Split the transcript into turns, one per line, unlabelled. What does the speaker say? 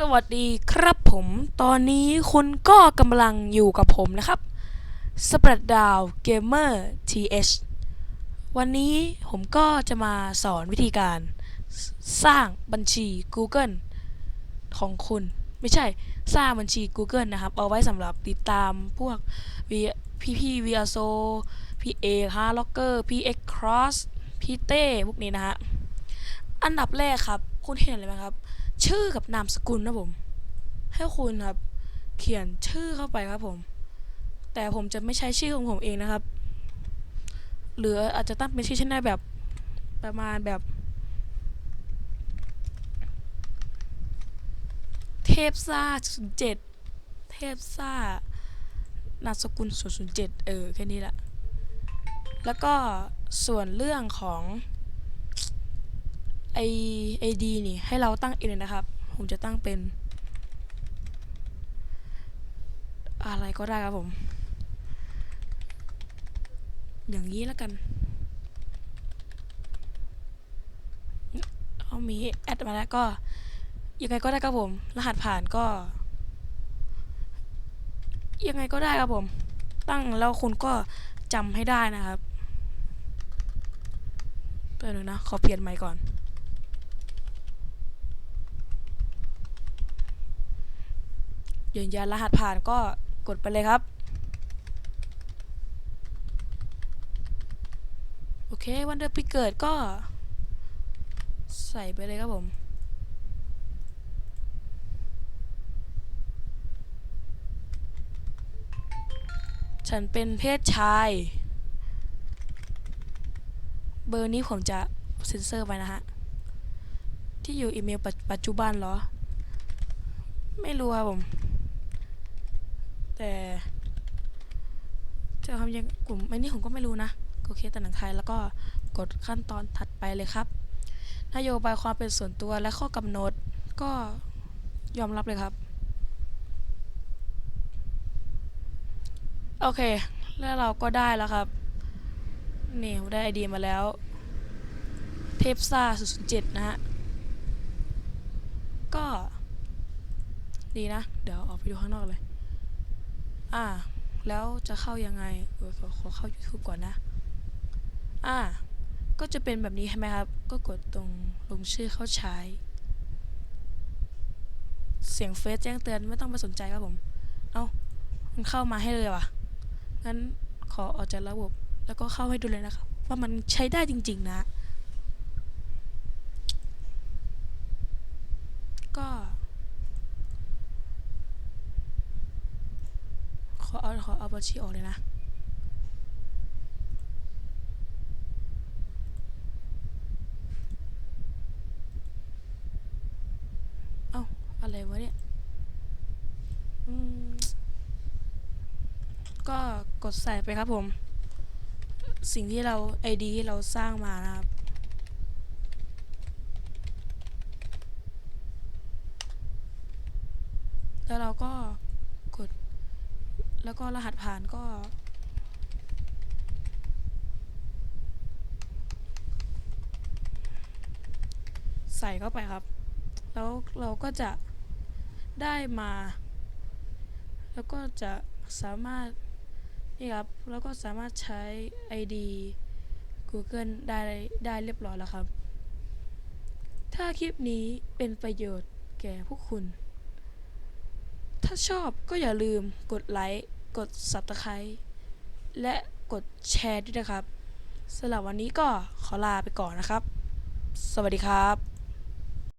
สวัสดีครับผม ตอนนี้คุณก็กำลังอยู่กับผมนะครับสปรัดดาวเกมเมอร์ TH วันนี้ผมก็จะมาสอนวิธีการสร้างบัญชี Google ของคุณ ไม่ใช่สร้างบัญชี Google นะครับ เอาไว้สำหรับติดตามพวกพี่พี่วีอาโซพี่เอฮาร์ล็อกเกอร์พี่เอ็กครอสพี่เต้พวกนี้นะฮะ อันดับแรกครับ คุณเห็นเลยไหมครับ ชื่อกับนามสกุลนะผม ให้คุณครับ เขียนชื่อเข้าไปครับผม แต่ผมจะไม่ใช้ชื่อของผมเองนะครับ หรืออาจจะตั้งเป็นชื่อช่องแบบประมาณแบบ เทพซ่า07เทพซ่านามสกุล007เออแค่นี้แหละ แล้วก็ส่วนเรื่องของ ไอไอดีนี่ให้เราตั้งเองเลยนะครับ ผมจะตั้งเป็น อะไรก็ได้ครับผม อย่างนี้แล้วกันเอามีแอดมาแล้วก็ยังไงก็ได้ครับผม รหัสผ่านก็ ยังไงก็ได้ครับผม ตั้งแล้วคุณก็จำให้ได้นะครับเดี๋ยวนะขอเปลี่ยนไมค์ก่อน ยืนยันรหัสผ่านก็กดไปเลยครับ โอเควันเดือนปีเกิดก็ ใส่ไปเลยครับผมฉันเป็นเพศชาย เบอร์นี้ผมจะเซ็นเซอร์ไปนะฮะ ที่อยู่อีเมลปัจปัจจุบันเหรอ ไม่รู้ครับผม แต่จะทำยังกลุ่มอันนี้ผมก็ไม่รู้นะโอเคแต่หนังไทยแล้วก็กดขั้นตอนถัดไปเลยครับ นโยบายความเป็นส่วนตัวและข้อกำหนดก็ยอมรับเลยครับ โอเค แล้วเราก็ได้แล้วครับ นี่ได้ไอเดียมาแล้ว เทปซ่า007 นะฮะ ก็ ดีนะ เดี๋ยวออกไปดูข้างนอกเลย อ่า แล้วจะเข้ายังไงเออขอเข้า YouTube ก่อนนะ อ่า ก็จะเป็นแบบนี้ใช่ไหมครับ ก็กดตรงลงชื่อเข้าใช้ เสียงเฟซแจ้งเตือนไม่ต้องไปสนใจครับผม เอา้า มันเข้ามาให้เลยว่ะ งั้นขอออกจากระบบแล้วก็เข้าให้ดูเลยนะครับ ว่ามันใช้ได้จริง ๆ นะ ก็ ข อเอาขอเอาบัญชีออกเลยนะเอ้าอะไรวะเนี่ยอืมก็กดใส่ไปครับผม สิ่งที่เรา ID ที่เราสร้างมานะครับแล้วเราก็ แล้วก็รหัสผ่านก็ ใส่เข้าไปครับ แล้วเราก็จะได้มา แล้วก็จะสามารถนี่ครับ แล้วก็สามารถใช้ ID Google ได้ได้เรียบร้อยแล้วครับ ถ้าคลิปนี้เป็นประโยชน์แก่พวกคุณ ถ้าชอบก็อย่าลืมกดไลค์ กด Subscribe และกดแชร์ด้วยนะครับสำหรับวันนี้ก็ขอลาไปก่อนนะครับ สวัสดีครับ